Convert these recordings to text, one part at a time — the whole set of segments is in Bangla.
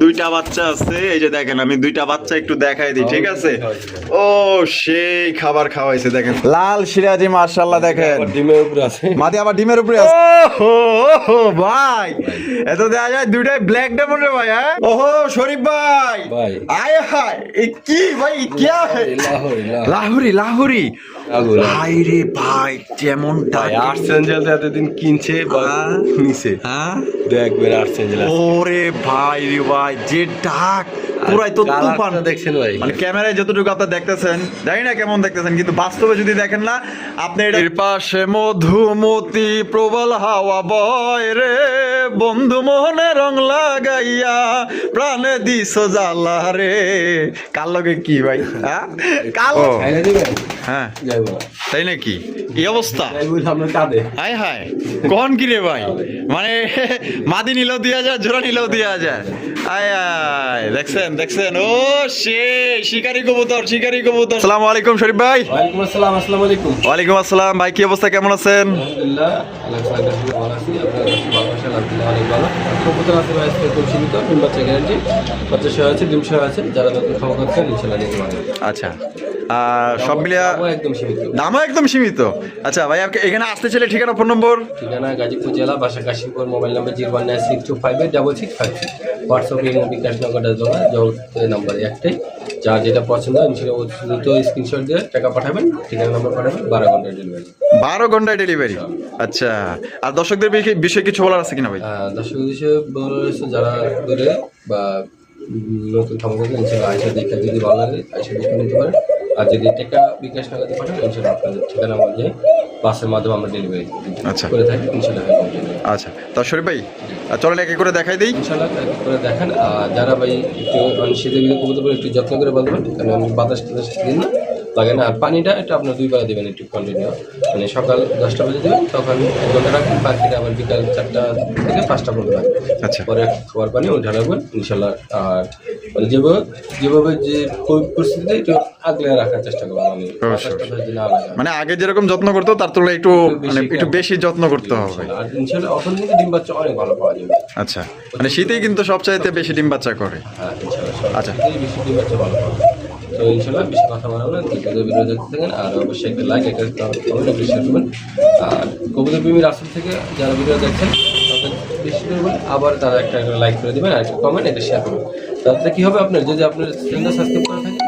দুইটা বাচ্চা আছে এই যে দেখেন আমি দুইটা বাচ্চা একটু দেখাই দিই ঠিক হ্যাঁ, হ্যাঁ, আছে? ও সেই খাবার খাওয়াইছে দেখেন। লাল সিরাজি মার্শাল্লাহ দেখেন। ডিমের উপরে আছে। মাদি আবার ডিমের উপরে আছে। ও ভাই এত দেখা যায় দুইটাই ব্ল্যাক ডেমন রে ভাই হ্যাঁ? ওহো শরীফ ভাই। ভাই। আয় হায় কি ভাই কি লাহোরি লাহোরি। ভাই রে ভাই যেমনটা ভাই আর্সেঞ্জেল এতদিন কিনছে বা হ্যাঁ। নিছে। হ্যাঁ? দেখবেন আর্সেঞ্জেল ওরে ভাই রে ভাই যে ডাক। পুরাই তো তুফান। দেখছেন ভাই? মানে ক্যামেরায় যতটুকু আপনার দেখতেছেন জানি না কেমন দেখতেছেন কিন্তু বাস্তবে যদি দেখেন না আপনি এর পাশে মধুমতি প্রবল হাওয়া বয় রে। বন্ধু মোহনে রং লাগাইয়া প্রাণে দিস জ্বালা রে। কার লগে কি ভাই? হ্যাঁ? কাল হ্যাঁ। না তাই নাকি? এই অবস্থা? হায় হায় কন কি রে ভাই? মানে মাদি নিলেও দেওয়া যায় জোড়া নিলেও দেওয়া যায় আয় আয় দেখছেন দেখছেন? ও সে শিকারি কবুতর শিকারি কবুতর। আসসালামু আলাইকুম শরীফ ভাই। ওয়ালাইকুম আসসালাম আসসালামু আলাইকুম। ওয়ালাইকুম আসসালাম ভাই কি অবস্থা কেমন আছেন? আলহামদুলিল্লাহ আল্লাহ সাহায্য করে ভালো আছি। আপনার কাছে ভালোবাসা আলহামদুলিল্লাহ অনেক ভালো। কবুতর আছে ভাই খুব সীমিত ডিম বাচ্চা গ্যারান্টি বাচ্চা সহ আছে ডিম সহ আছে। যারা যত খাওয়া খাচ্ছেন ইনশাল্লাহ আচ্ছা। সব মিলিয়া দামও একদম সীমিত। দামও একদম সীমিত। আচ্ছা ভাই আপনি এখানে আসতে চাইলে ঠিকানা ফোন নম্বর? ঠিকানা গাজীপুর জেলা বাসা Kashimpur mobile number zero one nine six two five eight double six five. WhatsApp এবং বিকাশ জমা জল নাম্বার একটাই। যার যেটা পছন্দ ইনশাল্লাহ ও দ্রুত স্ক্রিনশট দিয়ে টাকা পাঠাবেন ঠিকানা নাম্বার পাঠাবেন বারো ঘণ্টার ডেলিভারি বারো ঘন্টায় ডেলিভারি আচ্ছা আর দর্শকদের বিষয়ে- বিষয়ে কিছু বলার আছে কিনা ভাই? দর্শক হিসেবে বলা হয়েছে যারা দূরে বা নতুন খাবার করবেন ইনশাল্লাহ আইসা দেখে যদি ভালো লাগে আইসা দেখে নিতে পারেন। আর যদি টাকা বিকাশ নগদে পাঠান ইনশাল্লাহ আপনাদের ঠিকানা মধ্যে বাসের মাধ্যমে আমরা ডেলিভারি আচ্ছা। করে থাকি ইনশাল্লাহ আচ্ছা। তা শরীফ ভাই চলেন একে করে দেখাই দিই। ইনশাল্লাহ করে দেখেন। আর যারা ভাই একটু মানে শীতের ভিতরে কবুতর একটু যত্ন করে বলবেন কারণ আমি বাতাস টাতাস দিন না। লাগে না। আর পানিটা এটা আপনার দুই বেলা দেবেন একটু কন্টিনিউ মানে সকাল দশটা বাজে দেবেন তখন এক ঘণ্টা রাখবেন বাকিটা আবার বিকাল চারটা থেকে পাঁচটা পর্যন্ত রাখবেন আচ্ছা। পরে খাবার পানি ওইটা রাখবেন ইনশাল্লাহ। আর মানে যেভাবে যেভাবে যে পরিস্থিতিতে একটু আগলে রাখার চেষ্টা করবেন মানে না লাগে মানে আগে যেরকম যত্ন করতো তার তুলনায় একটু মানে একটু বেশি যত্ন করতে হবে। আর ইনশাল্লাহ এখন কিন্তু ডিম বাচ্চা অনেক ভালো পাওয়া যাবে। আচ্ছা। মানে শীতেই কিন্তু সবচাইতে বেশি ডিম বাচ্চা করে। হ্যাঁ আচ্ছা। বেশি ডিম বাচ্চা ভালো পাবে তো ইনশাল্লাহ বেশি কথা বাড়াবো না। ভিডিও ভিডিও দেখতে থাকেন আর অবশ্যই একটা লাইক একটা কমেন্ট একটা শেয়ার করবেন। আর কবুতর প্রেমীর আসল থেকে যারা ভিডিও দেখছেন তাদের বেশি করবেন আবার তারা একটা লাইক করে দেবেন আর একটা কমেন্ট একটা শেয়ার করবেন। তাতে কী হবে আপনার যদি আপনার চ্যানেলটা সাবস্ক্রাইব করা থাকে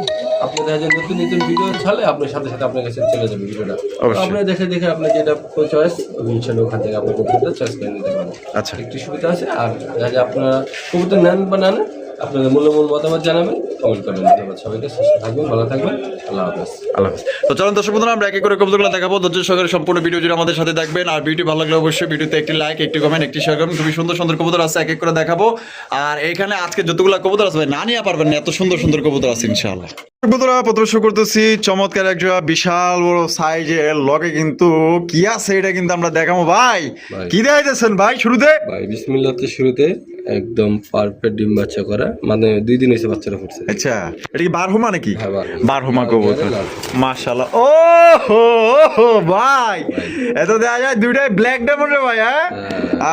আপনি দেখা যায় নতুন নতুন ভিডিও ছাড়লে আপনার সাথে সাথে আপনার কাছে চলে যাবে ভিডিওটা। অবশ্যই। আপনি দেখে দেখে আপনার যেটা চয়েস ইনশাল্লাহ ওখান থেকে আপনার কবিতা চয়েস করে নিতে পারেন। আচ্ছা। একটু সুবিধা আছে আর দেখা যায় আপনারা কবিতা নেন বা না নেন আপনাদের মূল্যমূল মতামত জানাবেন কমেন্ট করবেন। ধন্যবাদ সবাইকে সুস্থ থাকবেন ভালো থাকবেন আল্লাহ হাফেজ। আল্লাহ হাফেজ। তো চলুন দর্শক বন্ধুরা আমরা একে করে কবুতরগুলো দেখাবো। ধৈর্য সহকারে সম্পূর্ণ ভিডিও জুড়ে আমাদের সাথে দেখবেন আর ভিডিও ভালো লাগলে অবশ্যই ভিডিওতে একটি লাইক একটি কমেন্ট একটি শেয়ার করবেন। খুবই সুন্দর সুন্দর কবুতর আছে এক এক করে দেখাবো। আর এখানে আজকে যতগুলো কবুতর আছে না নিয়ে পারবেন না এত সুন্দর সুন্দর কবুতর আছে ইনশাআল্লাহ। বন্ধুরা প্রথম শুরু করতেছি চমৎকার একটা বিশাল বড় সাইজের লগে কিন্তু কি আছে এটা কিন্তু আমরা দেখাবো। ভাই ভাই। কি দেখাইতেছেন ভাই শুরুতে? ভাই বিসমিল্লাতে শুরুতে। একদম পারফেক্ট ডিম বাচ্চা করা। মানে দুই দিন হয়েছে বাচ্চারা ফুটছে আচ্ছা এটা কি বারহুমা নাকি? হ্যাঁ, বারহুমা। বারহুমা কবুতর। মাশাআল্লাহ। ও হো হো, ভাই। এত দেখা যায় দুইটাই ব্ল্যাক ডায়মন্ড রে ভাই হ্যাঁ?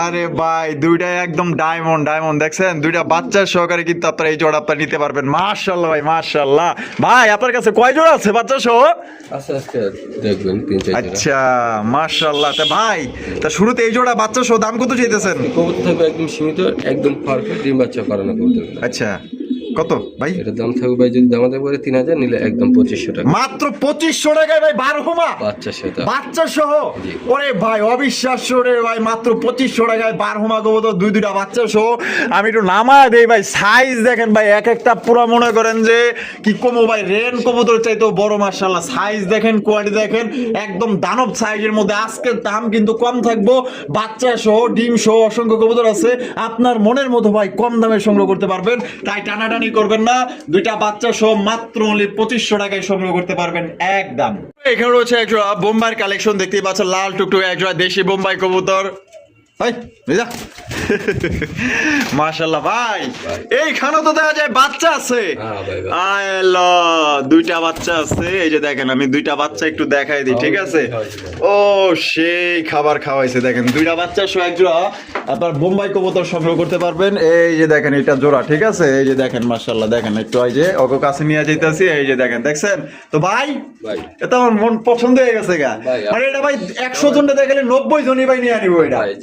আরে ভাই দুইটাই একদম ডায়মন্ড ডায়মন্ড দেখছেন? দুইটা বাচ্চার সহকারে কিন্তু আপনারা এই জোড়া আপনারা নিতে পারবেন। মাশাআল্লাহ ভাই মাশাআল্লাহ। ভাই আপনার কাছে কয় জোড়া আছে বাচ্চা সহ? আস্তে আস্তে দেখবেন তিন চার আচ্ছা মাশাআল্লাহ। তা ভাই তা শুরুতে এই জোড়া বাচ্চা সহ দাম কত চাইতেছেন? কবুতর থাকবে একদম সীমিত একদম পারফেক্ট ডিম বাচ্চা করানো করতে আচ্ছা। কত? ভাই? এটার দাম থাকবে ভাই যদি দাম থাকবে তিন হাজার নিলে একদম পঁচিশশো টাকা। মাত্র পঁচিশশো টাকায় ভাই বারহুমা? বাচ্চা সেটা বাচ্চা সহ ওরে ভাই অবিশ্বাস্য রে ভাই মাত্র পঁচিশশো টাকায় বারহুমা কবুতর দুই দুইটা বাচ্চা সহ আমি একটু নামা দেই ভাই সাইজ দেখেন ভাই এক একটা পুরো মনে করেন যে কি কমো ভাই রেন কবুতর চাইতেও বড় মার্শাল্লাহ সাইজ দেখেন কোয়ালিটি দেখেন একদম দানব সাইজের মধ্যে। আজকের দাম কিন্তু কম থাকব। বাচ্চা সহ ডিম সহ অসংখ্য কবুতর আছে। আপনার মনের মতো ভাই কম দামে সংগ্রহ করতে পারবেন। তাই টানাটানি করবেন না। দুইটা বাচ্চা সহ মাত্র অনলি পঁচিশশো টাকায় সংগ্রহ করতে পারবেন একদম। এখানে রয়েছে একজোড়া বোম্বাই কালেকশন, দেখতেই পাচ্ছেন লাল টুকটুক একজোড়া দেশি বোম্বাই কবুতর। এই যা। মাশাল্লাহ ভাই। এইখানে তো দেখা যায় বাচ্চা আছে। হ্যাঁ ভাই ভাই। দুইটা বাচ্চা আছে। এই যে দেখেন আমি দুইটা বাচ্চা একটু দেখাই দিই ঠিক আছে? ও সেই খাবার খাওয়াইছে দেখেন। দুইটা বাচ্চা সহ এক জোড়া আপনার বোম্বাই কবুতর সংগ্রহ করতে পারবেন। এই যে দেখেন এটা জোড়া ঠিক আছে? এই যে দেখেন মাশাল্লাহ দেখেন একটু এই যে ওকে কাছে নিয়ে যাইতেছি এই যে দেখেন দেখছেন? তো ভাই ভাই। এটা আমার মন পছন্দ হয়ে গেছে গা। ভাই, মানে এটা ভাই একশো জনটা দেখালে নব্বই জনই ভাই নিয়ে আনিব এটা। ভাই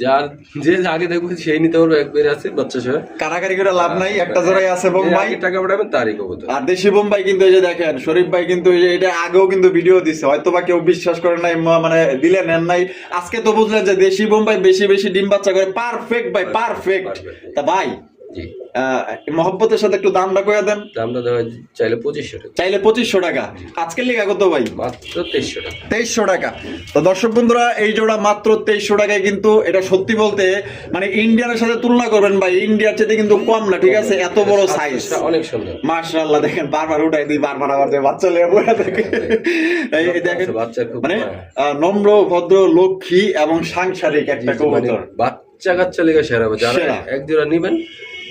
যে আগে দেখব সেই নিতে পারবে একবারে আছে বাচ্চা সহ। কারাকারি করে লাভ নাই একটা জোড়াই আছে বোম্বাই টাকা পাঠাবেন তারই কবুতর। আর দেশি বোম্বাই কিন্তু এই যে দেখেন শরীফ ভাই কিন্তু এই যে এটা আগেও কিন্তু ভিডিও দিছে হয়তো বা কেউ বিশ্বাস করে নাই মানে দিলে নেন নাই। আজকে তো বুঝলেন যে দেশি বোম্বাই বেশি বেশি ডিম বাচ্চা করে পারফেক্ট ভাই পারফেক্ট. তা ভাই জি। মহব্বতের সাথে একটু দামটা করে দেন। দামটা দেওয়া চাইলে পঁচিশশো টাকা। চাইলে পঁচিশশো টাকা। আজকের কত ভাই? মাত্র তেইশশো টাকা। তেইশশো টাকা। তো দর্শক বন্ধুরা এই জোড়া মাত্র তেইশশো টাকায় কিন্তু এটা সত্যি বলতে মানে ইন্ডিয়ানের সাথে তুলনা করবেন ভাই ইন্ডিয়ার চেয়ে কিন্তু কম না ঠিক আছে? এত বড় সাইজ অনেক সুন্দর। মার্শাল্লাহ দেখেন বারবার উঠাই দিই বারবার আবার বাচ্চা লেগে থাকে। এই দেখেন বাচ্চা মানে। নম্র ভদ্র লক্ষ্মী এবং সাংসারিক একটা মানে কবুতর। বাচ্চা কাচ্চা লেগে সেরা যারা। এক জোড়া নিবেন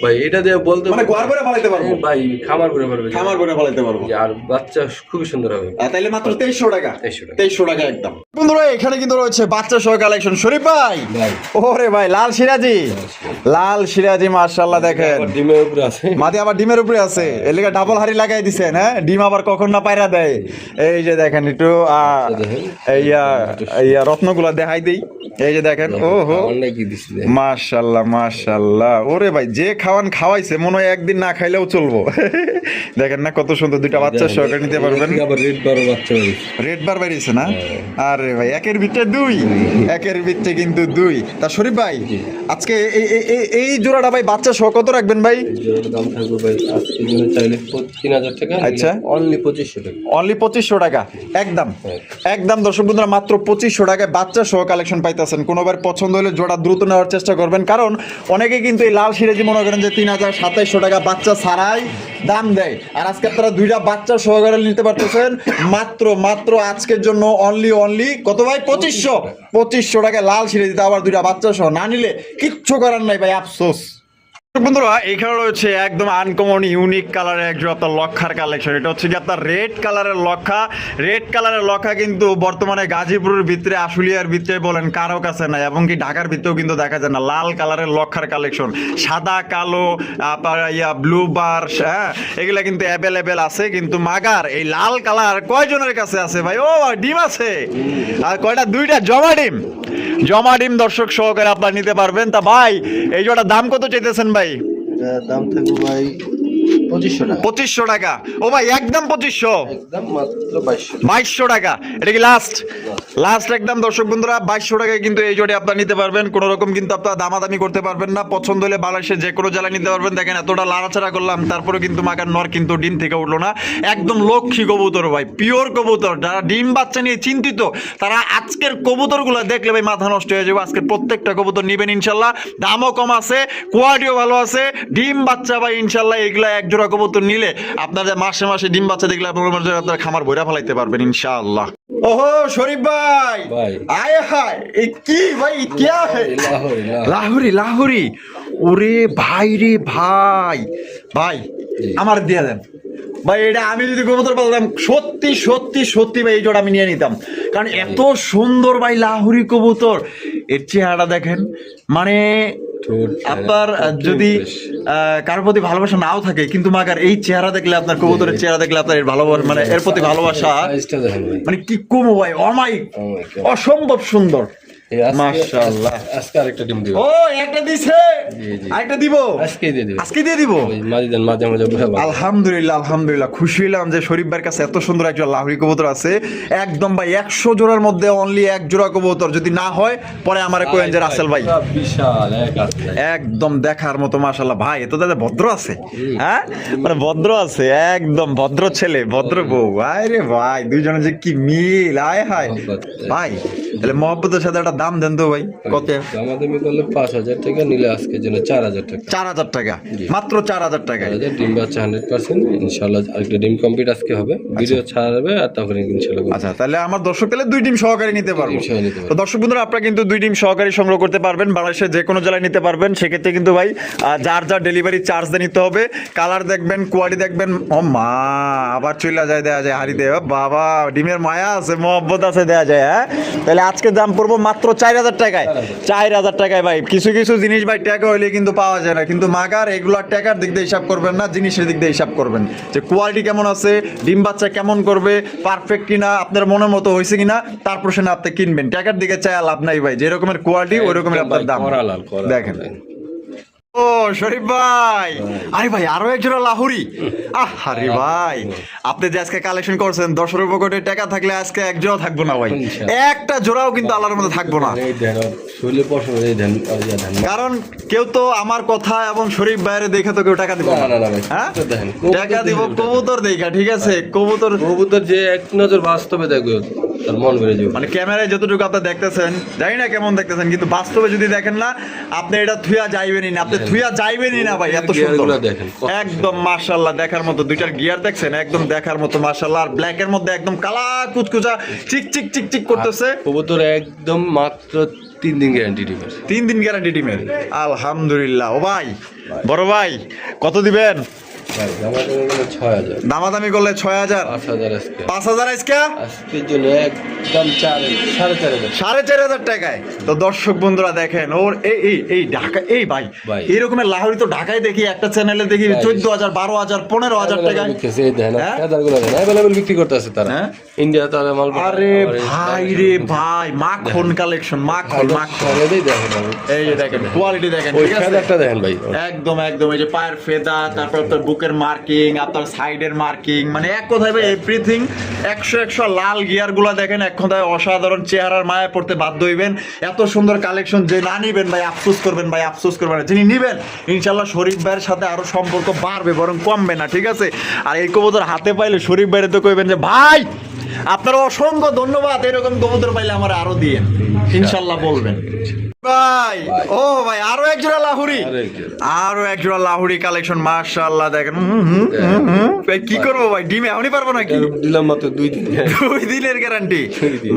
ভাই এটা দিয়ে বলতে মানে করে ফলাইতে পারব? ভাই খামার করে পারবে খামার করে ফলাইতে পারব। আর বাচ্চা খুবই সুন্দর হবে। মাত্র তেইশশো টাকা। তেইশশো টাকা। একদম। বন্ধুরা এখানে কিন্তু রয়েছে বাচ্চা সহ কালেকশন শরীফ ভাই! ওরে ভাই লাল সিরাজি। লাল সিরাজি মার্শাল্লাহ দেখেন। ডিমের উপরে আছে। মাটি আবার ডিমের উপরে আছে। ডাবল হাড়ি লাগাই দিছেন হ্যাঁ? ডিম আবার কখন না পায়রা দেয়? এই যে দেখেন একটু আহ, দেখেন। এইয়া এইয়া রত্নগুলা দেখাই দেই। এই যে দেখেন ও হো। মাশাল্লাহ মাশাল্লাহ ওরে ভাই যে খাওয়ান খাওয়াইছে মনে হয় একদিন না খাইলেও চলবো। দেখেন না কত সুন্দর দুইটা বাচ্চা সহকারে নিতে পারবেন। রেড বারো বাচ্চা রেড বার বেরিয়েছে না? আরে ভাই একের ভিতরে দুই। একের ভিতরে কিন্তু দুই। তা শরীফ ভাই আজকে এই- জোড়াটা ভাই বাচ্চা সহ কত রাখবেন ভাই? দাম থাকবে ভাই আজকে চাইলে তিন হাজার টাকা আচ্ছা। অনলি পঁচিশশো টাকা। অনলি পঁচিশশো টাকা। একদম। হ্যাঁ। একদম দর্শক বন্ধুরা মাত্র পঁচিশশো টাকায় বাচ্চা সহ কালেকশন পাইতেছেন। কোনোবার পছন্দ হলে জোড়া দ্রুত নেওয়ার চেষ্টা করবেন। কারণ অনেকে কিন্তু এই লাল সিরাজি মনে করেন যে তিন হাজার সাতাইশশো টাকা বাচ্চা ছাড়াই দাম দেয়। আর আজকে আপনারা দুইটা বাচ্চা সহকারে নিতে পারতেছেন। মাত্র মাত্র আজকের জন্য অনলি অনলি কত ভাই? পঁচিশশো। পঁচিশশো টাকা লাল সিরাজিতে আবার দুইটা বাচ্চা সহ না নিলে কিচ্ছু করার নাই ভাই, আফসোস। বন্ধুরা, এখানে রয়েছে একদম আনকমন ইউনিক কালারের একজন আপনার লক্ষার কালেকশন এটা হচ্ছে কি আপনার রেড কালারের লক্ষা। রেড কালারের লক্ষা কিন্তু বর্তমানে গাজীপুরের ভিতরে, আশুলিয়ার ভিতরে বলেন কারও কাছে নাই, এবং কি ঢাকার ভিতরেও কিন্তু দেখা যায় না। লাল কালারের লক্ষার কালেকশন সাদা, কালো ইয়া ব্লু বার হ্যাঁ এগুলা কিন্তু অ্যাভেলেবেল আছে। কিন্তু মাগার, এই লাল কালার কয়জনের কাছে আছে ভাই? ও ডিম আছে। আর কয়টা? দুইটা, জমা ডিম। জমা ডিম দর্শক সহকারে আপনার নিতে পারবেন। তা ভাই, এই জোড়া দাম কত চাইতেছেন ভাই? এটার দাম থাকবে ভাই পঁচিশশো টাকা। পঁচিশশো টাকা। ও ভাই একদম পঁচিশশো। একদম মাত্র বাইশশো বাইশশো টাকা। এটা কি লাস্ট লাস্ট একদম দর্শক বন্ধুরা বাইশশো টাকায় কিন্তু এই জোড়ে আপনার নিতে পারবেন। কোনো রকম কিন্তু আপনার দামাদামি করতে পারবেন না। পছন্দ হলে বাংলাদেশের যে কোনো জেলায় নিতে পারবেন। দেখেন এতটা লাড়াচাড়া করলাম তারপরে কিন্তু মাকার নর কিন্তু ডিম থেকে উঠল না। একদম লক্ষ্মী কবুতর ভাই পিওর কবুতর। যারা ডিম বাচ্চা নিয়ে চিন্তিত তারা আজকের কবুতরগুলো দেখলে ভাই মাথা নষ্ট হয়ে যাবে। আজকের প্রত্যেকটা কবুতর নিবেন ইনশাল্লাহ। দামও কম আছে কোয়ালিটিও ভালো আছে। ডিম বাচ্চা ভাই ইনশাল্লাহ এগুলা এক জোড়া কবুতর নিলে আপনার মাসে মাসে ডিম বাচ্চা দেখলে আপনার খামার বইরা ফেলাইতে পারবেন ইনশাআল্লাহ। ওহো শরীফ ভাই! আয় হায় কি ভাই লাহুরি লাহুরি। ওরে ভাই রে ভাই। ভাই আমার দিয়ে দেন। ভাই এটা আমি যদি কবুতর পালতাম সত্যি সত্যি সত্যি ভাই এই জোড়া আমি নিয়ে নিতাম। কারণ এত সুন্দর ভাই লাহুরি কবুতর। এর চেহারাটা দেখেন মানে আপনার যদি আহ, কারোর প্রতি ভালোবাসা নাও থাকে কিন্তু মাগার এই চেহারা দেখলে আপনার কবুতরের চেহারা দেখলে আপনার এর ভালোবাসা মানে এর প্রতি ভালোবাসা মানে কি কমো ভাই অমাইক Oh. অসম্ভব সুন্দর। মাশাআল্লাহ। আজকে আরেকটা ডিম দিব। ও একটা দিছে? জি, জি। আরেকটা দিব? আজকেই দিয়ে দিবে। আজকে দিয়ে দিব? মাঝে মাঝে মাঝে আলহামদুলিল্লাহ আলহামদুলিল্লাহ। খুশি হলাম যে শরীফ ভাইয়ের কাছে এত সুন্দর একজন লাহরি কবুতর আছে। একদম ভাই একশো জোড়ার মধ্যে অনলি এক জোড়া কবুতর। যদি না হয় পরে আমার কোয়েন যে রাসেল ভাই। বিশাল একদম দেখার মতো মাশাল্লাহ ভাই এত দাদা ভদ্র আছে। হ্যাঁ? মানে ভদ্র আছে একদম ভদ্র ছেলে ভদ্র বউ। আয় রে ভাই দুইজনে যে কি মিল আয় হায়। ভাই তাহলে মহব্বতের সাথে একটা দাম দেন তো ভাই কত? পাঁচ হাজার টাকা নিলে আজকের জন্য চার হাজার টাকা। চার হাজার টাকা? মাত্র চার হাজার হাজার ডিম বাচ্চা হান্ড্রেড পার্সেন্ট ইনশাল্লাহ আরেকটা ডিম কমপ্লিট আজকে হবে। ভিডিও ছাড়াবে আর ইনশাল্লাহ আচ্ছা তাহলে আমার দর্শক তাহলে দুই ডিম সহকারী নিতে পারব। তো দর্শক বন্ধুরা আপনারা কিন্তু দুই ডিম সহকারী সংগ্রহ করতে পারবেন। বাংলাদেশের যে কোনো জেলায় নিতে পারবেন। সেক্ষেত্রে কিন্তু ভাই যার যার ডেলিভারি চার্জ দিয়ে নিতে হবে। কালার দেখবেন কোয়ালিটি দেখবেন। ও মা আবার চলে যায় দেয়া যায় হারি দেয়। বাবা ডিমের মায়া আছে মহব্বত আছে দেয়া যায় হ্যাঁ? তাহলে আজকে দাম পড়ব মাত্র চার হাজার টাকায়। চার হাজার টাকায় ভাই। কিছু কিছু জিনিস ভাই টাকা হইলে কিন্তু পাওয়া যায় না। কিন্তু মাগার এগুলার টাকার দিক দিয়ে হিসাব করবেন না জিনিসের দিক দিয়ে হিসাব করবেন। যে কোয়ালিটি কেমন আছে ডিম বাচ্চা কেমন করবে পারফেক্ট কিনা আপনার মনের মতো হয়েছে কিনা তারপর সে আপনি কিনবেন। টাকার দিকে চাই লাভ নাই ভাই। যে রকমের কোয়ালিটি ওই রকমের আপনার দাম। দেখেন। ও শরীফ ভাই। আরে ভাই আরও এক লাহুরি। আহ আরে ভাই আপনি যে আজকে কালেকশন করছেন টাকা থাকলে আজকে এক জোড়া থাকব না ভাই। একটা জোড়াও কিন্তু আল্লাহর মধ্যে থাকব না। কারণ কেউ তো আমার কথা এবং শরীফ বাইরে দেখে তো কেউ টাকা দিব হ্যাঁ? টাকা দিব কবুতর দেখা ঠিক আছে? কবুতর কবুতর যে এক নজর বাস্তবে দেখবে মন মানে ক্যামেরায় যতটুকু আপনি দেখতেছেন জানি না কেমন দেখতেছেন কিন্তু বাস্তবে যদি দেখেন না আপনি এটা থুয়া যাইবেনই না আপনি থুয়া যাইবেনই না ভাই এত সুন্দর। একদম মাশাআল্লাহ দেখার মতো দুইটার গিয়ার দেখছেন একদম দেখার মতো মাশাআল্লাহ আর ব্ল্যাক এর মধ্যে একদম কালা কুচকুচা চিক চিক চিক চিক করতেছে। কবুতর একদম মাত্র তিন দিন গ্যারান্টি টিমের তিন দিন গ্যারান্টি টিমের আলহামদুলিল্লাহ ও ভাই বড় ভাই কত দিবেন? দামাদামি করলে ছয় হাজার। পাঁচ হাজার আজকে। সাড়ে চার হাজার। টাকায়? তো দর্শক বন্ধুরা দেখেন ওর এই এই এই ঢাকা এই ভাই ভাই। এই রকমের লাহোরি তো ঢাকায় দেখি একটা চ্যানেলে দেখি চোদ্দ হাজার বারো হাজার পনেরো হাজার টাকায়। বিক্রি হ্যাঁ? বিক্রি করতেছে তারা। হ্যাঁ? ইন্ডিয়া তারা মাল আরে ভাই রে ভাই মাখন কালেকশন মাখন মাখন। সবাই এই দেখেন কোয়ালিটি দেখেন। ঠিক আছে? একটা দেখেন ভাই। একদম একদম এই যে পায়ের ফেদা তারপর আপনার বুকের মার্কিং আপনার সাইডের মার্কিং মানে এক কথায় ভাই এভরিথিং একশো একশো লাল গিয়ারগুলা দেখেন, এক কথায় অসাধারণ চেহারার মায়া পড়তে বাধ্য হইবেন। এত সুন্দর কালেকশন যে না নিবেন ভাই, আফসোস করবেন ভাই, আফসোস করবেন যিনি নিবেন ইনশাল্লাহ শরীফ ভাইয়ের সাথে আরও সম্পর্ক বাড়বে, বরং কমবে না, ঠিক আছে? আর এই কবুতর হাতে পাইলে শরীফ ভাইয়ের তো কইবেন যে, ভাই, আপনার অসংখ্য ধন্যবাদ। এরকম কবুতর পাইলে আমার আরও দিয়ে ইনশাল্লাহ বলবেন। ভাই। ও ভাই আরও এক জোড়া লাহুরি আরও এক জোড়া। লাহুরি কালেকশন মাশাআল্লাহ দেখেন। ভাই কি করব ভাই ডিম এখনই পারব নাকি? দিলাম মাত্র দুই দিন। দুই দিনের গ্যারান্টি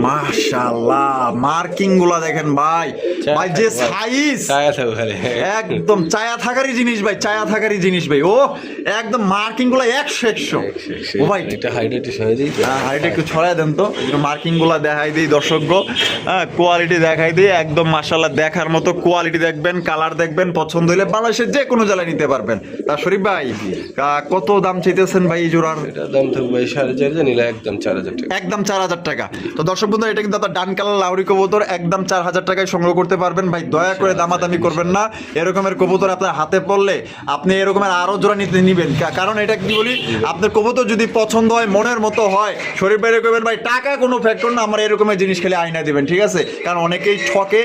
মাশাআল্লাহ মার্কিংগুলা দেখেন ভাই। ভাই যে সাইজ একদম চায়া থাকারই জিনিস ভাই চায়া থাকারই জিনিস ভাই। ও একদম মার্কিংগুলা একশো। একশো ও ভাই। এটা হাইড্রেটিস হয়ে দিই। হ্যাঁ হাইট একটু ছড়াই দেন তো। মার্কিংগুলা দেখাই দিই দর্শক হ্যাঁ কোয়ালিটি দেখাই দিই। একদম মাসাল্লাহ দেখার মতো কোয়ালিটি দেখবেন কালার দেখবেন পছন্দ হলে বাংলাদেশের যে কোনো জেলায় নিতে পারবেন। তা শরীফ ভাই কত দাম চাইতেছেন ভাই এই জোড়ার? এটা দাম থাকবে ভাই সাড়ে চার হাজার নিলে একদম চার হাজার টাকা। একদম চার হাজার টাকা। তো দর্শক বন্ধু এটা কিন্তু আপনার ডান কালার লাউরি কবুতর একদম চার হাজার টাকায় সংগ্রহ করতে পারবেন। ভাই দয়া করে দামাদামি করবেন না। এরকমের কবুতর আপনার হাতে পড়লে আপনি এরকমের আরও জোড়া নিতে নিবেন। কারণ এটা কি বলি আপনার কবুতর যদি পছন্দ হয় মনের মতো হয় শরীর বাইরে করবেন ভাই টাকা কোনো ফ্যাক্টর না আমার এরকমের জিনিস খেলে আয়না দিবেন। ঠিক আছে? কারণ অনেকেই ঠকে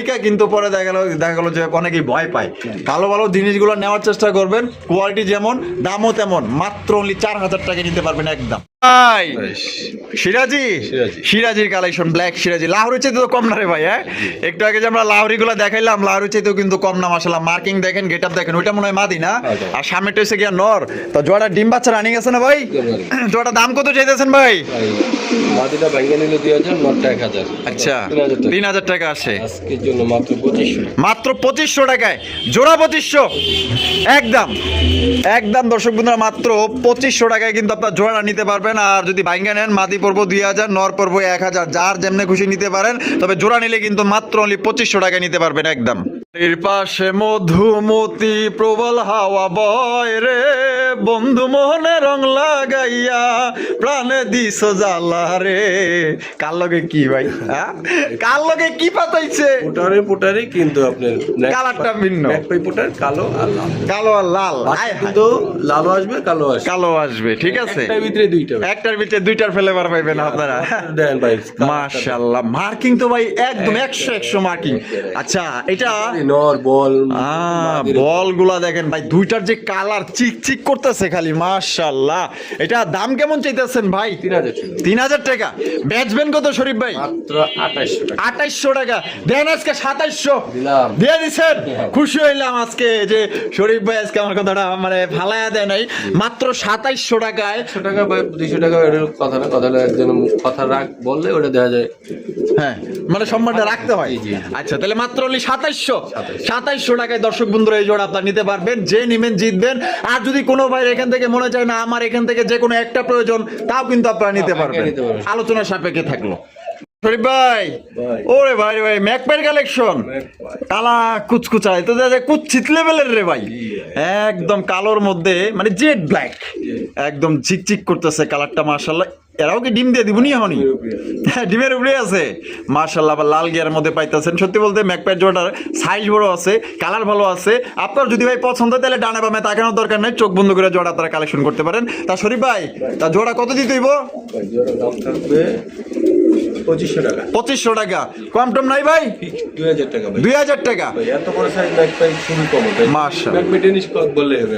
ঠইকা কিন্তু পরে দেখা গেল, দেখা গেলো যে অনেকেই ভয় পায়। ভালো ভালো জিনিসগুলো নেওয়ার চেষ্টা করবেন কোয়ালিটি যেমন, দামও তেমন, মাত্র অনলি চার হাজার টাকা নিতে পারবেন একদম। ভাই। সিরাজি? সিরাজি। সিরাজির কালেকশন ব্ল্যাক সিরাজি। লাহোরি চাইতে তো কম না রে ভাই হ্যাঁ? একটু আগে যে আমরা লাহোরি দেখাইলাম লাহোরি চাইতেও কিন্তু কম না মাসাল্লাহ মার্কিং দেখেন গেট আপ দেখেন ওইটা মনে হয় মাদি না? হ্যাঁ, হ্যাঁ। আর সামনেটা হচ্ছে গিয়া নর। তো জোড়াটা ডিম বাচ্চা রানিং আছে না ভাই? জোড়াটা দাম কত চাইতেছেন ভাই? ভাই মাদিটা ভাঙ্গা নিলে দুই হাজার নটটা এক হাজার। আচ্ছা তিন হাজার টাকা। তিন আসে আজকের জন্য মাত্র পঁচিশশো। মাত্র পঁচিশশো টাকায়। জোড়া পঁচিশশো। একদম। একদম দর্শক বন্ধুরা মাত্র পঁচিশশো টাকায় কিন্তু আপনার জোড়াটা নিতে পারবেন। আর যদি ভাইঙ্গা নেন, মাদি পর্ব দুই হাজার, নর পর্ব এক হাজার। যার যেমনি খুশি নিতে পারেন, তবে জোড়া নিলে কিন্তু মাত্র অনলি পঁচিশশো টাকায় নিতে পারবেন একদম। এর পাশে মধুমতি প্রবল হাওয়া বয় রে। বন্ধু মোহনে রং লাগাইয়া প্রাণে দিস জ্বালা রে। কার লগে কি ভাই? হ্যাঁ? কার লগে কি পাতাইছে? পুটারে পুটারে কিন্তু আপনার কালারটা ভিন্ন। পুটার কালো আর লাল। কালো আর লাল। কিন্তু লালও আসবে কালো আসবে। কালো আসবে ঠিক আছে? একটার ভিতরে দুইটা একটার ভিতরে দুইটার ফ্লেভার পাইবেন আপনারা। দেন ভাই মাশাআল্লাহ মার্কিং তো ভাই একদম একশো একশো মার্কিং আচ্ছা এটা নর বল বলগুলা দেখেন ভাই দুইটার যে কালার চিক চিক করতেছে খালি মাশাল্লাহ। এটা দাম কেমন চাইতেছেন ভাই? তিন হাজার টাকা। তিন হাজার টাকা। বেচবেন কত শরীফ ভাই? মাত্র আঠাইশশো টাকা। আঠাইশশো টাকা। দেন আজকে সাতাইশশো। দিয়ে দিচ্ছেন খুশি হইলাম আজকে যে শরীফ ভাই আজকে আমার কথাটা মানে ফালায়া দেয় নাই। মাত্র সাতাইশশো টাকায়। টাকা বা দুইশো টাকা কথা না কথা একজন কথা রাখ বললে ওটা দেওয়া যায়। হ্যাঁ মানে সম্মানটা রাখতে হয়। জি, জি। আচ্ছা তাহলে মাত্র সাতাইশশো। সাতাইশশো টাকায় দর্শক বন্ধুরা এই জোড়া আপনার নিতে পারবেন যে নিবেন জিতবেন। আর যদি কোনো ভাই এখান থেকে মনে চায় না আমার এখান থেকে যে কোনো একটা প্রয়োজন তাও কিন্তু আপনারা নিতে হ্যাঁ, পারবেন। নিতে পারবেন। আলোচনা সাপেক্ষে থাকল। শরীফ ভাই। ওরে ভাই রে ভাই ম্যাকপের কালেকশন কালা কুচকুচায় তো কুচ্ছিত লেভেলের রে ভাই। একদম। কালোর মধ্যে মানে জেড ব্ল্যাক একদম ঝিকঝিক করতেছে কালারটা মার্শাল্লাহ এরাও কি ডিম দিয়ে দিবনি এখনই? হ্যাঁ ডিমের উপরে আছে। মার্শাল্লাহ আবার লাল গিয়ার মধ্যে পাইতেছেন। সত্যি বলতে ম্যাকপ্যাড জোড়াটার সাইজ বড় আছে কালার ভালো আছে। আপনার যদি ভাই পছন্দ হয় তাহলে ডানে বামে তাকানোর দরকার নেই। চোখ বন্ধ করে জোড়া আপনারা কালেকশন করতে পারেন। তা শরীফ ভাই তা জোড়া কত দিতে হইব? দাম থাকবে পঁচিশশো টাকা। পঁচিশশো টাকা। কম টম নাই ভাই? দুই হাজার টাকা দুই হাজার টাকা। এত বড় সাইজ ব্যাগ পাই খুবই কম ভাই। মাশাআল্লাহ। ব্যাগ মেটেনিস বললে হবে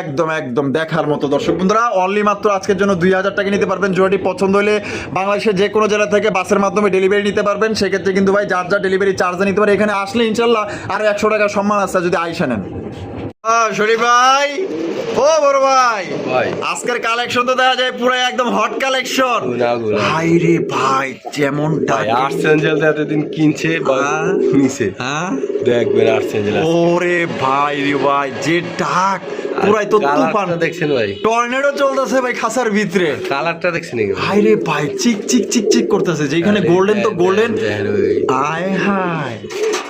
একদম। একদম দেখার মতো। দর্শক বন্ধুরা অনলি মাত্র আজকের জন্য দুই হাজার টাকা নিতে পারবেন। জোড়াটি পছন্দ হলে বাংলাদেশের যে কোনো জেলা থেকে বাসের মাধ্যমে ডেলিভারি নিতে পারবেন। সেক্ষেত্রে কিন্তু ভাই যার যার ডেলিভারি চার্জ নিতে পারে এখানে আসলে ইনশাল্লাহ আর একশো টাকা সম্মান আছে যদি আইসা নেন। শরীফ ভাই। ও বড় ভাই। আজকের কালেকশন তো দেখা যায় পুরো একদম হট কালেকশন ভাই রে ভাই যেমন আর্টস এঞ্জেল এতদিন কিনছে বা হ্যাঁ। নিছে। হ্যাঁ। দেখবেন আর্টস এঞ্জেল ওরে ভাই রে ভাই যে ডাক। পুরাই তো তুফান। দেখছেন ভাই। টর্নেডো চলতেছে ভাই খাসার ভিতরে। কালারটা দেখছেন ভাই? রে ভাই চিক চিক চিক চিক করতেছে। যেখানে গোল্ডেন তো গোল্ডেন দেন, দেন ওই। আয় হায়।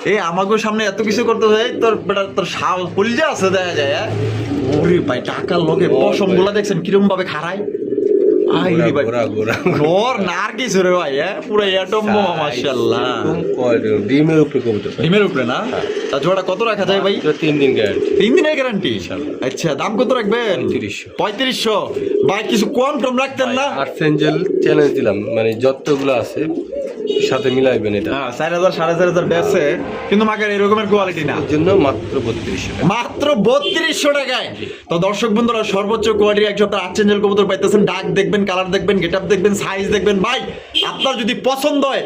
এ আমাকে সামনে এত কিছু করতেছে তোর বেটা তোর সাহস পলিজা আছে দেখা যায় হ্যাঁ? ওরে ভাই টাকার লোকে পশমগুলা দেখছেন কিরম ভাবে খারায় ভাই রে ভাই হ্যাঁ পুরো মাশাআল্লাহ ডিমের উপরে কবুতর ডিমের উপরে না তা জোড়া কত রাখা যায় ভাই তিন দিন গ্যারান্টি তিন দিনের গ্যারান্টি আচ্ছা দাম কত রাখবেন 3500 পঁয়ত্রিশশো ভাই কিছু কম টম রাখতেন না আর্টস এঞ্জেল চ্যালেঞ্জ দিলাম মানে যতগুলো আছে সাথে মিলাইবেন এটা। হ্যাঁ চার হাজার সাড়ে চার হাজার বেচে কিন্তু মাকের এরকমের কোয়ালিটি না। জন্য মাত্র বত্রিশশো মাত্র বত্রিশশো টাকায়। তো দর্শক বন্ধুরা সর্বোচ্চ কোয়ালিটির একশো আপনার আর্চেঞ্জেল কবুতর পাইতেছেন। ডাক দেখবেন কালার দেখবেন গেট দেখবেন সাইজ দেখবেন। ভাই আপনার যদি পছন্দ হয়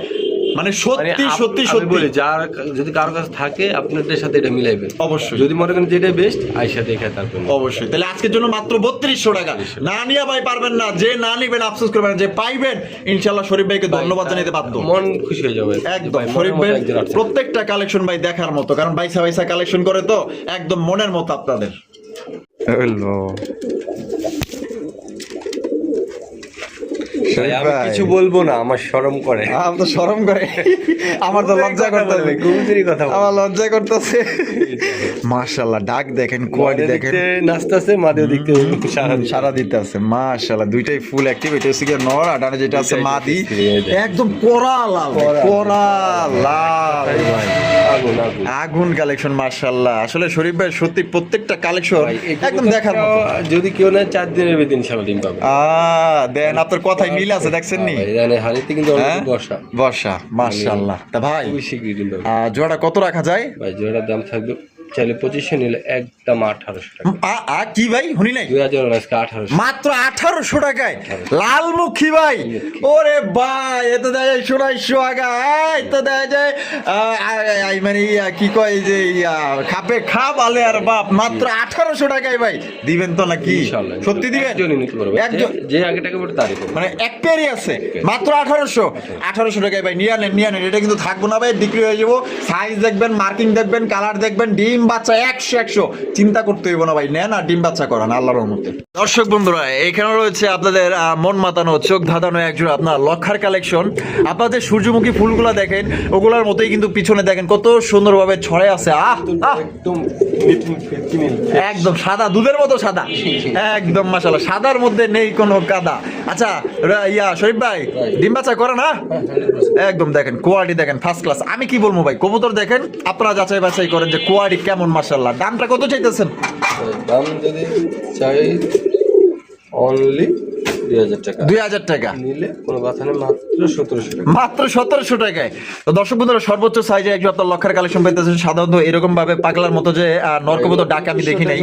মানে মানে সত্যি সত্যি সত্যি। বলি যার যদি কারও কাছে থাকে আপনাদের সাথে এটা মিলাইবেন অবশ্যই। যদি মনে করেন যে এটা বেস্ট আইসা দেখে তারপর নিন। অবশ্যই। তাহলে আজকের জন্য মাত্র বত্রিশশো টাকা। না নিয়ে ভাই পারবেন না। যে না নিবেন আফসোস করবেন যে পাইবেন ইনশাল্লাহ শরীফ ভাইকে ধন্যবাদ জানাতে বাধ্য। মন খুশি হয়ে যাবে। একদম। ভাই, শরীফ ভাই প্রত্যেকটা কালেকশন ভাই দেখার মতো। কারণ বাইসা বাইসা কালেকশন করে তো একদম মনের মতো আপনাদের। ভাই, আমি কিছু বলব না আমার শরম করে। আমার তো শরম করে। আমার তো লজ্জা কথা আমার লজ্জা করতেছে। মাশাল্লাহ ডাক দেখেন কোয়ালিটি দেখেন। নাচতেছে মাদেও দেখতে সারা সারা দিতে আছে মাশাল্লাহ দুইটাই ফুল অ্যাক্টিভ এটা হচ্ছে গিয়ে নর আর ডানে যেটা আছে মাদি। একদম কোরা লাল কোরা লাল। আগুন কালেকশন মাশাল্লাহ আসলে শরীফ ভাই সত্যি প্রত্যেকটা কালেকশন একদম দেখার মতো। যদি কেউ না চার দিনের বেদিন ইনশাল্লাহ ডিম পাবে। আ দেন আপনার কথাই মিল আছে দেখছেন নি? হাড়িতে কিন্তু হ্যাঁ? অলরেডি বর্ষা মাশাআল্লাহ। তা ভাই খুবই শীঘ্রই ডিম পাবে আহ, জোড়া কত রাখা যায়? ভাই জোড়ার দাম থাকবে চাইলে পঁচিশশো নিলে একদম আঠারোশো টাকা। কি ভাই? শুনি নাই? দুই হাজার আজকে আঠারোশো। মাত্র আঠারোশো টাকায়? লালমুখী ভাই। ওরে ভাই এত দেখা যায় সোনাইশো আগা এই তো দেখা যায় মানে ইয়া, কি কয় যে ইয়া, খাপে খাপ আলে আর বাপ। মাত্র আঠারোশো টাকায় ভাই। দিবেন তো নাকি? সত্যি দিবেন? একজন যে- যে আগে টাকা পড়ে তারই মানে এক পেয়ারই আছে। মাত্র আঠারোশো। আঠারোশো টাকায় ভাই নিয়ে আনেন নিয়ে আনেন। এটা কিন্তু থাকব না ভাই বিক্রি হয়ে যাব। সাইজ দেখবেন মার্কিং দেখবেন কালার দেখবেন ডিম বাচ্চা একশো একশো। চিন্তা করতে হইব না ভাই নেন আর ডিম বাচ্চা করান আল্লাহর মধ্যে দর্শক বন্ধুরা এখানে রয়েছে আপনাদের মন মাতানো চোখ ধাঁধানো একজন আপনার লক্ষার কালেকশন। আপনাদের সূর্যমুখী ফুলগুলা দেখেন ওগুলার মতোই কিন্তু পিছনে দেখেন কত সুন্দরভাবে ছড়ে আছে। আহ একদম সাদা দুধের মতো সাদা। একদম মাশাল্লাহ সাদার মধ্যে নেই কোনো কাদা। আচ্ছা ইয়া শরীফ ভাই ডিম বাচ্চা করে না একদম দেখেন কোয়ালিটি দেখেন ফার্স্ট ক্লাস আমি কি বলব ভাই কবুতর দেখেন আপনারা যাচাই বাছাই করেন যে কোয়ালিটি কেমন মার্শাল্লাহ দামটা কত চাইতেছেন? দাম যদি চাই অনলি দুই হাজার টাকা। টাকা। নিলে কোনো কথা নেই মাত্র সতেরোশো টাকা। মাত্র সতেরোশো টাকায়। তো দর্শক বন্ধুরা সর্বোচ্চ সাইজে একজন আপনার লক্ষের কালেকশন পেতেছেন। সাধারণত এরকম ভাবে পাগলার মতো যে নরকবত ডাক আমি দেখি নাই।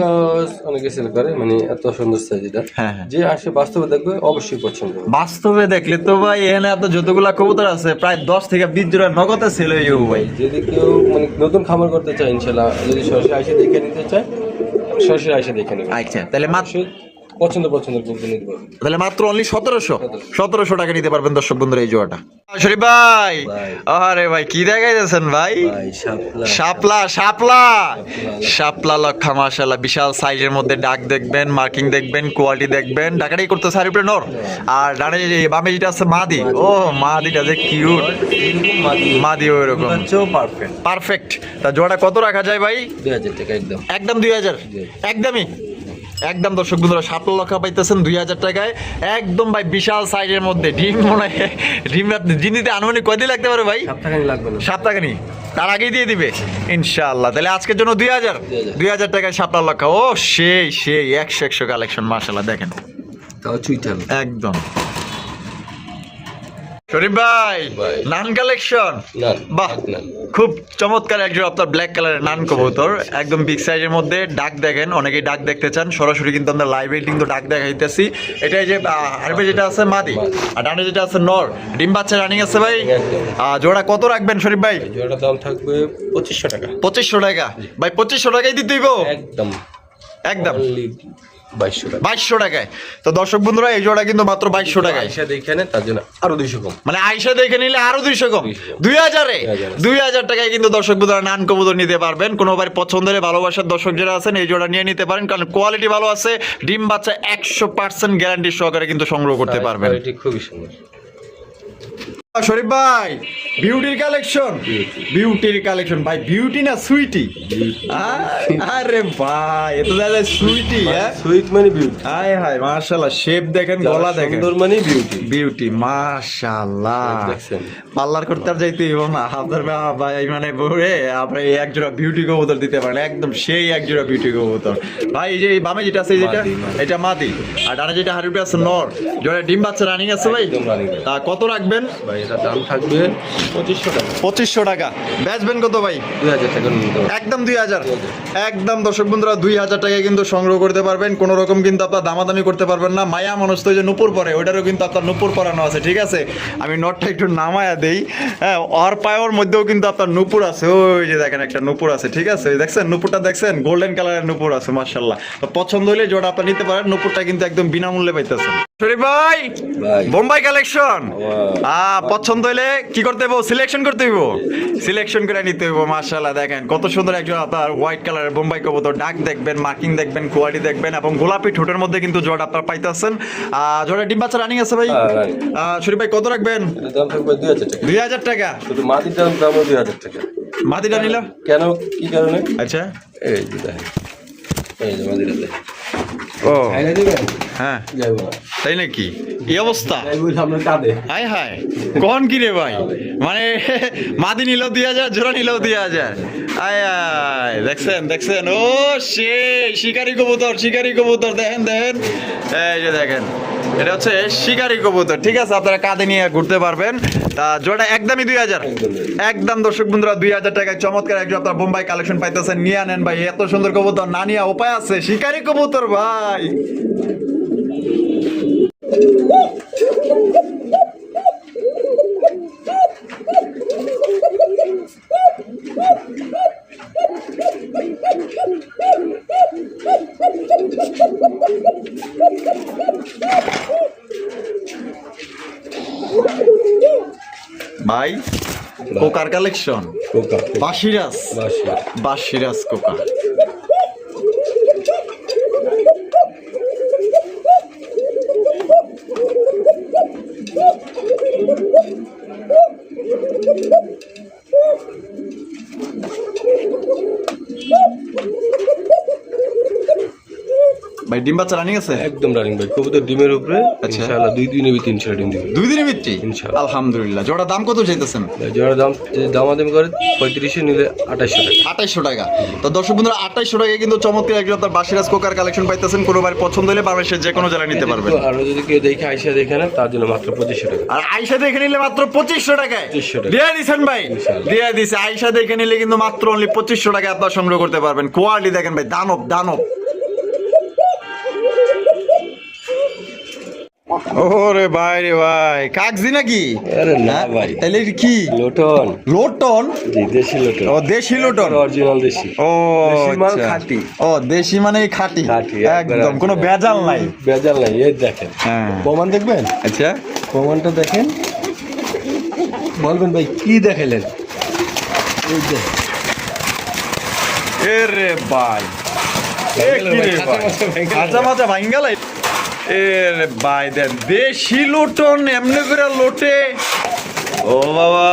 অনেকে সেল করে মানে এত সুন্দর সাইজ এটা হ্যাঁ হ্যাঁ। যে আসে বাস্তবে দেখবে অবশ্যই পছন্দ বাস্তবে দেখলে তো ভাই এখানে এত যতগুলা কবুতর আছে প্রায় দশ থেকে বিশ জোড়া নগদে সেল হয়ে যাব ভাই। যদি কেউ মানে নতুন খামার করতে চায় ইনশাল্লাহ যদি সরাসরি আইসে দেখে নিতে চায় সরাসরি আইসে দেখে নেবে। আচ্ছা তাহলে মাত্র পছন্দ পছন্দের করতে নিতে পারবে। তাহলে মাত্র অনলি সতেরোশো। সতেরোশো। টাকা নিতে পারবেন দর্শক বন্ধুরা এই জোড়াটা শরীফ ভাই। আরে ভাই কি দেখাইতেছেন ভাই? শাপলা। শাপলা শাপলা। শাপলা লক্ষা মাশাল্লাহ বিশাল সাইজের মধ্যে ডাক দেখবেন মার্কিং দেখবেন কোয়ালিটি দেখবেন। ডাকাটাই করতে সারিপে নর? আর ডানে বামে যেটা আছে মাদি। ও মাদিটা যে কিউট মাদি হচ্ছেও পারফেক্ট পারফেক্ট তা জোড়াটা কত রাখা যায় ভাই? দুই হাজার টাকা একদম। একদম দুই হাজার? একদমই? একদম দর্শক বন্ধুরা সাত লক্ষ পাইতেছেন দুই হাজার টাকায়। একদম ভাই বিশাল সাইজের মধ্যে। ডিম মনে হয় ডিম ডিম দিতে আনুমানিক কয়দিন লাগতে পারে ভাই? সপ্তাহখানি লাগবে না। সাত টাকা নি তার আগেই দিয়ে দিবে? ইনশাল্লাহ তাহলে আজকের জন্য দুই হাজার? দুই হাজার। টাকায় সাত লক্ষ ও সেই সেই একশো একশো কালেকশন মার্শাল্লাহ দেখেন। একদম। শরীফ ভাই। নান কালেকশন বাহ খুব চমৎকার একজন আপনার ব্ল্যাক কালারের নান কবুতর। একদম বিগ সাইজের মধ্যে ডাক দেখেন অনেকেই ডাক দেখতে চান। সরাসরি কিন্তু আমরা লাইভে কিন্তু ডাক দেখাইতেছি। এটাই যে আরবে যেটা আছে মাদি আর ডানে যেটা আছে নর ডিম বাচ্চা রানিং আছে ভাই? জোড়া কত রাখবেন শরীফ ভাই? জোড়াটার দাম থাকবে পঁচিশশো টাকা। পঁচিশশো টাকা। ভাই পঁচিশশো টাকাই দিতে হইব? একদম। একদম। বাইশশো টাকায়। তো দর্শক বন্ধুরা এই জোড়া কিন্তু মাত্র বাইশশো টাকায়। আয়সা দেখে নেয় তার জন্য আরও দুইশো কম। মানে দেখে নিলে আরও দুইশো কম। দুই হাজারে? দুই হাজার। টাকায় কিন্তু দর্শক বন্ধুরা নান কবুতর নিতে পারবেন। কোনো পছন্দের ভালোবাসার দর্শক যারা আছেন এই জোড়া নিয়ে নিতে পারেন কারণ কোয়ালিটি ভালো আছে। ডিম বাচ্চা একশো পার্সেন্ট গ্যারান্টি সহকারে কিন্তু সংগ্রহ করতে পারবেন। খুবই সুন্দর। শরীফ ভাই বিউটির কালেকশন বিউটির কালেকশন ভাই বিউটি না সুইটি আরে ভাই এত দাদা সুইটি হ্যাঁ? সুইট মানে বিউটি হায় হায় মাশাআল্লাহ শেপ দেখেন গলা দেখেন। সুন্দর মানে বিউটি বিউটি মাশাআল্লাহ। পার্লার করতে আর যাইতে হইব না। আপনার ভাই মানে বলে আপনি এই এক জোড়া বিউটি কবুতর দিতে পারেন একদম সেই এক জোড়া বিউটি কবুতর। ভাই এই যে বামে যেটা আছে যেটা। এটা মাদি। আর ডানে যেটা হারিপে আছে নর। জোড়া ডিম বাচ্চা রানিং আছে ভাই। তা কত রাখবেন? ভাই এটার দাম থাকবে পঁচিশশো টাকা। পঁচিশশো টাকা। বেচবেন কত ভাই? দুই হাজার টাকা একদম দুই হাজার। একদম দর্শক বন্ধুরা দুই হাজার টাকায় কিন্তু সংগ্রহ করতে পারবেন। কোনো রকম কিন্তু আপনার দামাদামি করতে পারবেন না। মায়া মানুষ তো যে নুপুর পরে ওইটারও কিন্তু আপনার নুপুর পরানো আছে ঠিক আছে? আমি নটটা একটু নামায়া দেই। হ্যাঁ অর পায়ের মধ্যেও কিন্তু আপনার নুপুর আছে। ওই যে দেখেন একটা নুপুর আছে ঠিক আছে? দেখছেন? নুপুরটা দেখছেন? গোল্ডেন কালারের নুপুর আছে মার্শাল্লাহ পছন্দ হলে জোড়া আপনি নিতে পারেন নুপুরটা কিন্তু একদম বিনামূল্যে পাইতেছেন। শরীফ ভাই বোম্বাই কালেকশন. পছন্দ হইলে কি করতে হইব? সিলেকশন করতে হইব? সিলেকশন করে নিতে হইব মাশাআল্লাহ দেখেন। কত সুন্দর একজন আপনার হোয়াইট কালারের বোম্বাই কবুতর। ডাক দেখবেন মার্কিং দেখবেন কোয়ালিটি দেখবেন এবং গোলাপি ঠোঁটের মধ্যে কিন্তু জোড়া আপনার পাইতেছেন। জোড়া ডিম বাচ্চা রানিং আছে ভাই? হ্যাঁ, শরীফ ভাই কত রাখবেন? দুই হাজার টাকা। শুধু মাটির দাম দামও দুই হাজার টাকা। মাদিটা নিল? কেন? কি কারণে? আচ্ছা। এই যে এই যে দেখেন। ও। হ্যাঁ। তাই নাকি? এই অবস্থা? হায় হায়। কোন কি রে ভাই? মানে মাদি নিল দুই হাজার জোড়া নিল দুই হাজার। আয় আয়, দেখছেন দেখছেন? ও সে শিকারি কবুতর শিকারি কবুতর, দেখেন দেখেন। এই যে দেখেন, এটা হচ্ছে শিকারি কবুতর, ঠিক আছে? আপনারা কাঁধে নিয়ে ঘুরতে পারবেন। তা জোড়া একদমই দুই হাজার। একদম। দর্শক বন্ধুরা, দুই হাজার টাকায় চমৎকার একজন আপনার বোম্বাই কালেকশন পাইতেছেন। নিয়ে আনেন ভাই, এত সুন্দর কবুতর। না নিয়ে উপায় আছে? শিকারি কবুতর, ভাই। ভাই কোকার কালেকশন কোকা বাসিরাস বাসিরাস বাসিরাজ কোকা ভাই ডিম বাচ্চা রানিং আছে? একদম রানিং ভাই কবুতর ডিমের উপরে আচ্ছা। ইনশাআল্লাহ দুই দিনে বি তিনশো ডিম দিবে। দুই দিনের ভিত্তি ইনশাআল্লাহ। আলহামদুলিল্লাহ। জোড়া দাম কত চাইতেছেন? যারা দাম দামাদামি করে পঁয়ত্রিশে নিলে আঠাশশো টাকা। আঠাইশশো টাকা। তো দর্শক বন্ধুরা আঠাইশশো টাকায় কিন্তু চমৎকার একজন আপনার বাসিরাজ কোকার কালেকশন পাইতেছেন। কোনো ভাই পছন্দ হলে বাংলাদেশের যে কোনো জেলায় নিতে পারবেন। আর যদি কেউ দেখে আইসা দেখে নেন তার জন্য মাত্র পঁচিশশো টাকা। আর আইসা দেখে নিলে মাত্র পঁচিশশো টাকায়। 2500 টাকা। দিয়ে দিছেন ভাই। ইনশাআল্লাহ। দিয়ে দিছে। আইসা দেখে নিলে কিন্তু মাত্র অনলি পঁচিশশো টাকায় আপনার সংগ্রহ করতে পারবেন। কোয়ালিটি দেখেন ভাই দানব দানব। ওরে ভাই রে ভাই। কাকজি নাকি? আরে না হ্যাঁ? ভাই। তাহলে কি? লোটন। লোটন? জি দেশি লোটন। ও দেশি লোটন? অরিজিনাল দেশি। ও দেশি আচ্ছা। খাঁটি। ও দেশি মানে খাঁটি। একদম কোনো ভেজাল নাই। বেজাল নাই এই দেখেন। হ্যাঁ। প্রমাণ দেখবেন? আচ্ছা। প্রমাণটা দেখেন। বলবেন ভাই কি দেখাইলেন? এই যে। এ রে ভাই। এ কি রে ভাই? আচ্ছা মাচা ভাঙ্গাল দেশি লুটন এমনি করে লোটে। ও বাবা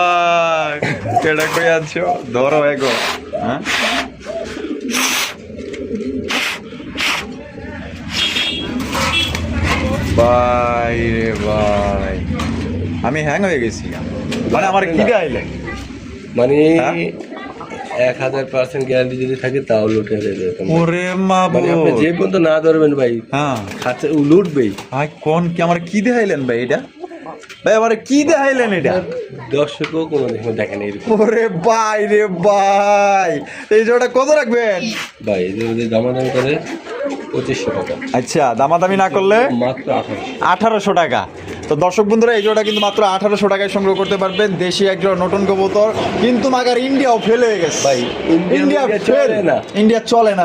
কেডা কই আছো? ধরো এগো হ্যাঁ? ভাই রে ভাই আমি হ্যাং হয়ে গেছি। মানে আমার কি আইলে? মানে হ্যাঁ? এক হাজার পার্সেন্ট গ্যারান্টি যদি থাকে তাও লুটে দেবে ওরে মা মানে আপনি যে পর্যন্ত না ধরবেন ভাই হ্যাঁ। খাচ্ছে লুটবেই। ভাই কোন কি আমার কি দেখাইলেন ভাই এটা? ভাই আমার কি দেখাইলেন এটা? দর্শকও কোনো দেখে দেখেন ওরে ভাই রে ভাই। এই জোড়া কত রাখবেন? ভাই এই দামাদামি করে পঁচিশশো টাকা। আচ্ছা দামাদামি না করলে মাত্র আঠারোশো। টাকা। তো দর্শক বন্ধুরা এই জোড়া কিন্তু মাত্র আঠারোশো টাকায় সংগ্রহ করতে পারবেন। দেশি এক জোড়া নতুন কবুতর কিন্তু মাগার ইন্ডিয়াও ফেল হয়ে গেছে। ভাই, ইন্ডিয়া ফেল চলে না। ইন্ডিয়া চলে না।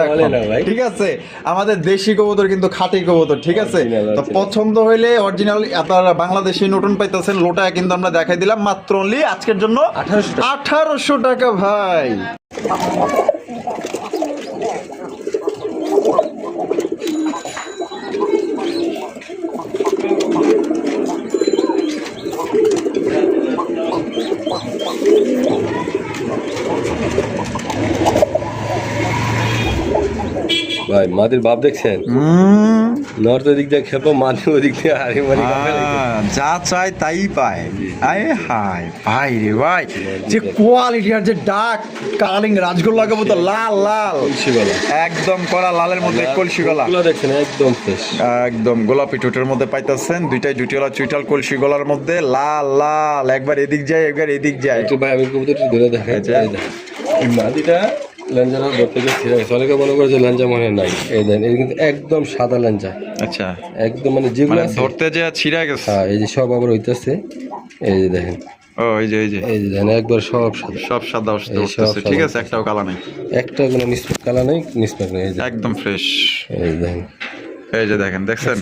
ঠিক আছে? আমাদের দেশি কবুতর কিন্তু খাঁটি কবুতর ঠিক আছে? তো পছন্দ হইলে অরিজিনাল আপনারা বাংলাদেশি নতুন পাইতেছেন লোটা কিন্তু আমরা দেখাই দিলাম। মাত্র অনলি আজকের জন্য 1800 টাকা। আঠারোশো টাকা ভাই। ভাই মাদের বাপ দেখছেন? নর্থ দিক দিয়ে খেপো মাদের ওদিক দিয়ে হারি মারি যা চাই তাই পায়। আয় হায় ভাই রে ভাই। যে কোয়ালিটি আর যে ডাক কালিং রাজগোল্লা লাগাবো তো লাল লাল। একদম করা লালের মধ্যে কলসি গলা দেখছেন একদম ফ্রেশ একদম গোলাপি টুটের মধ্যে পাইতেছেন দুইটাই দুইটিওয়ালা চুইটাল কলসি গলার মধ্যে লাল লাল। একবার এদিক যায় একবার এদিক যায়। একটু ভাই আমি কবুতরটি ধরে দেখেন। এই মাদিটা ল্যাঞ্জাটা ধরতে গিয়ে ছিঁড়ে গেছে। অনেকে মনে করে যে ল্যাঞ্জা মনে নাই। এই দেন এটা কিন্তু একদম সাদা ল্যাঞ্জা। আচ্ছা। একদম মানে যেগুলো মানে ধরতে যে ছিঁড়া গেছে। হ্যাঁ এই যে সব আবার হইতেছে। এই যে দেখেন। ও এই যে এই যে। এই যে দেখেন একবার সব সাদা। সব সাদা উঠতেছে। ঠিক আছে একটাও কালা নেই। একটা কোনো মিসপ্যাক কালা নেই মিসপ্যাক নেই এই যে। একদম ফ্রেশ এই দেখেন। এই যে দেখেন দেখছেন?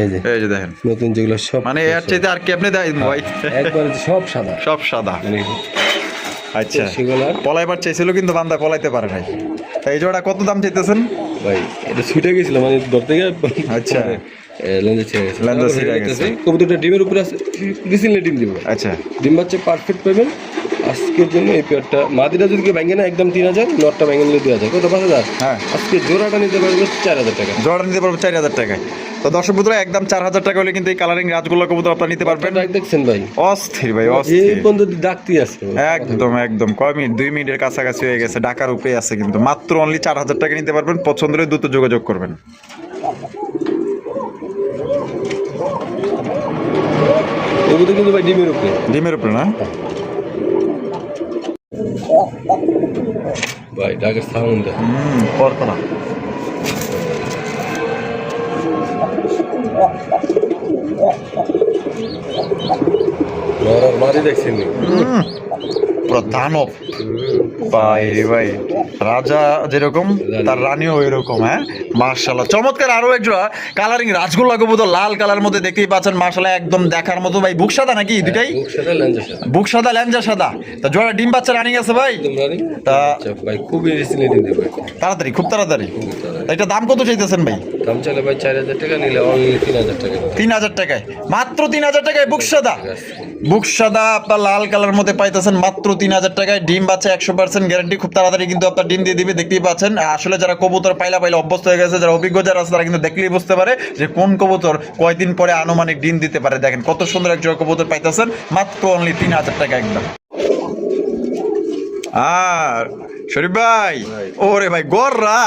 এই যে। এই যে দেখেন। নতুন যেগুলো সব মানে এর চাইতে আর কি আপনি ভাই? একবার সব সাদা। সব সাদা। মানে আচ্ছা। পলাইবার চাইছিল কিন্তু বান্দা পলাইতে পারে নাই। তা এই জোড়া কত দাম চাইতেছেন? ভাই এটা ছুটে গেছিল মানে ধরতে গিয়ে আচ্ছা। লেন্সে ছেড়ে ছিঁড়ে গেছে। কবুতরটা ডিমের উপরে আছে রিসেন্টলি ডিম দিব। আচ্ছা। ডিম বাচ্চা পারফেক্ট পাবেন আজকের জন্য এই পেয়ারটা মাদিটা যদি ভেঙে না একদম তিন হাজার নটটা ভেঙে নিলে দুই হাজার। কত? পাঁচ হাজার। হ্যাঁ। আজকে জোড়াটা নিতে পারবে চার হাজার টাকা। জোড়া নিতে পারব চার হাজার টাকায়। তো দর্শক বন্ধুরা একদম চার হাজার টাকা হলে কিন্তু এই কালারিং রাজগোল্লা কবুতর আপনারা নিতে পারবেন। দেখছেন ভাই। অস্থির ভাই অস্থির। বন্ধু ডাকতি আছে একদম একদম। কয় মিনিট? দুই মিনিটের কাছাকাছি হয়ে গেছে ঢাকার উপরে আছে কিন্তু। মাত্র অনলি চার হাজার টাকা নিতে পারবেন পছন্দ হলে দ্রুত যোগাযোগ করবেন। এগুলো কিন্তু ভাই ডিমের উপরে। ডিমের উপরে না? ভাই ডাকের সাউন্ড হুম না? মারি দেখছেন দানব ভাই ভাই। রাজা যেরকম তার রানীও এরকম হ্যাঁ? মার্শাল্লাহ চমৎকার আরও একজোড়া কালারিং রাজগোল্লা লাল কালার মধ্যে দেখতেই পাচ্ছেন মার্শাল্লাহ একদম দেখার মতো। ভাই বুক সাদা নাকি দুটাই বুক সাদা ল্যাঞ্জা সাদা। তা জোড়া ডিম বাচ্চা রানিং আছে ভাই? তা- আচ্ছা তাড়াতাড়ি খুব তাড়াতাড়ি। এটা দাম কত চাইতেছেন ভাই? দাম ভাই চার হাজার টাকা নিলে অনলি তিন হাজার টাকা তিন হাজার টাকায়? মাত্র তিন হাজার টাকায় বুক সাদা? বুক সাদা আপনার লাল কালার মধ্যে পাইতেছেন মাত্র তিন হাজার টাকায়। ডিম বাচ্চা একশো পার্সেন্ট গ্যারান্টি খুব তাড়াতাড়ি কিন্তু আপনার ডিম দিয়ে দিবে দেখতেই পাচ্ছেন। আসলে যারা কবুতর পাইলা পাইলা অভ্যস্ত হয়ে গেছে যারা অভিজ্ঞ যারা আছে তারা কিন্তু দেখলেই বুঝতে পারে যে কোন কবুতর কয়দিন পরে আনুমানিক ডিম দিতে পারে। দেখেন কত সুন্দর এক জোড়া কবুতর পাইতেছেন মাত্র অনলি তিন হাজার টাকা একদম। আর শরীফ ভাই ওরে ভাই গররা।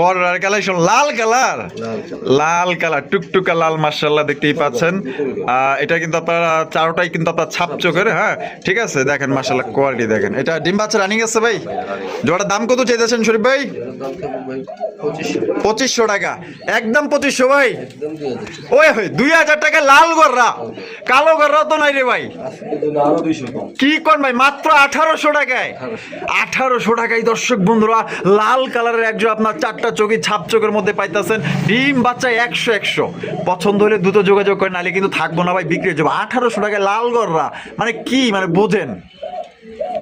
গররার কালেকশন লাল কালার। লাল কালার। টুকটুকা লাল মার্শাল্লাহ দেখতেই পাচ্ছেন। এটা কিন্তু আপনারা চারোটাই কিন্তু আপনার ছাপ চোখের হ্যাঁ ঠিক আছে দেখেন মার্শাল্লাহ কোয়ালিটি দেখেন। এটা ডিম বাচ্চা রানিং আছে ভাই? জোড়ার দাম কত চাইতেছেন শরীফ ভাই? পঁচিশশো। টাকা। একদম পঁচিশশো ভাই? ওই হই দুই হাজার টাকা লাল গররা। কালো গররা তো নাই রে ভাই। কি কোন ভাই? মাত্র আঠারোশো টাকায়। আঠারোশো টাকায় দর্শক বন্ধুরা, লাল কালারের একজন আপনার চারটা চোখে ছাপ চোখের মধ্যে পাইতেছেন। ডিম বাচ্চা একশো একশো। পছন্দ হলে দ্রুত যোগাযোগ করেন, নাহলে কিন্তু থাকব না ভাই, বিক্রি হয়ে যাব। আঠারোশো টাকায় লাল গররা। মানে কি? মানে বোঝেন।